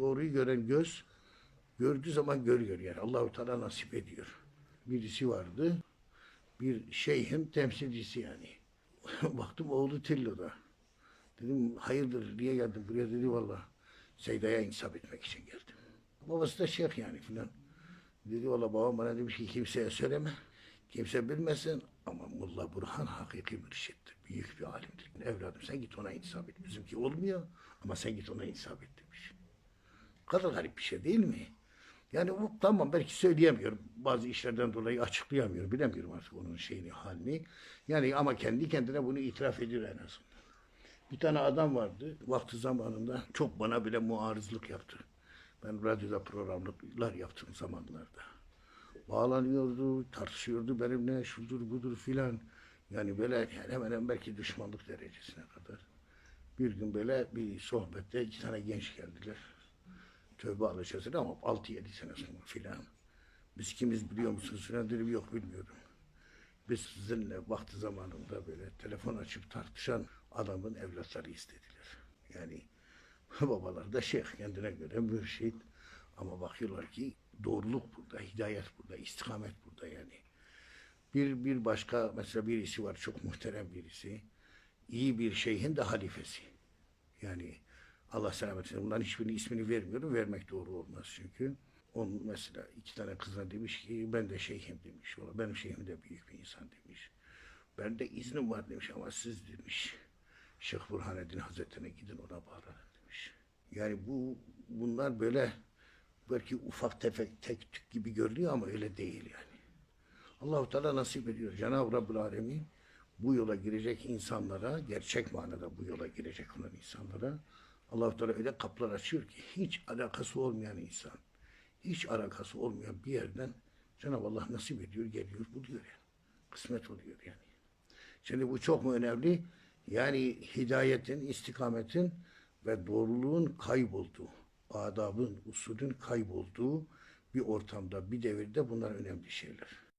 hakikati gören göz gördüğü zaman görüyor yani. Allahu Teala nasip ediyor. Birisi vardı. Bir şeyhin temsilcisi yani. Baktım oğlu Tillo'da. Dedim hayırdır diye geldim buraya dedi valla Seyda'ya insap etmek için geldim. Babası da şeyh yani filan. Dedi valla babam bana demiş ki kimseye söyleme. Kimse bilmesin ama Mulla Burhan hakiki mürşittir. Büyük bir alimdir. Evladım sen git ona insap et. Bizimki olmuyor ama sen git ona insap et demiş. Kadar garip bir şey değil mi? Yani bu tamam belki söyleyemiyorum. Bazı işlerden dolayı açıklayamıyorum. Bilemiyorum artık onun şeyini, halini. Yani ama kendi kendine bunu itiraf ediyor en azından. Bir tane adam vardı. Vakti zamanında çok bana bile muarızlık yaptı. Ben radyoda programlar yaptığım zamanlarda. Bağlanıyordu, tartışıyordu benimle, şudur budur filan. Yani böyle yani hemen hemen belki düşmanlık derecesine kadar. Bir gün böyle bir sohbette iki tane genç geldiler. Tövbe dedi ama 6-7 sene sonra filan. Biz kimiz biliyor musunuz filan dedim yok bilmiyorum. Biz sizinle vakti zamanında böyle telefon açıp tartışan adamın evlatları istediler. Yani babalar da şeyh kendine göre mürşit. Ama bakıyorlar ki doğruluk burada, hidayet burada, istikamet burada yani. Bir, bir başka mesela birisi var çok muhterem birisi. İyi bir şeyhin de halifesi. Yani Allah selamet etsin. Bunların hiçbirinin ismini vermiyorum. Vermek doğru olmaz çünkü. Onun mesela iki tane kızına demiş ki ben de şeyhim demiş. Valla benim şeyhim de büyük bir insan demiş. Ben de iznim var demiş ama siz demiş. Şeyh Burhaneddin Hazretleri'ne gidin ona bağlanın demiş. Yani bu bunlar böyle belki ufak tefek tek tük gibi görünüyor ama öyle değil yani. Allahu Teala nasip ediyor. Cenab-ı Rabbül Alemin bu yola girecek insanlara, gerçek manada bu yola girecek olan insanlara Allahu Teala öyle kapılar açıyor ki hiç alakası olmayan insan, hiç alakası olmayan bir yerden Cenab-ı Allah nasip ediyor, geliyor, buluyor yani. Kısmet oluyor yani. Şimdi bu çok mu önemli? Yani hidayetin, istikametin ve doğruluğun kaybolduğu, adabın, usulün kaybolduğu bir ortamda, bir devirde bunlar önemli şeyler.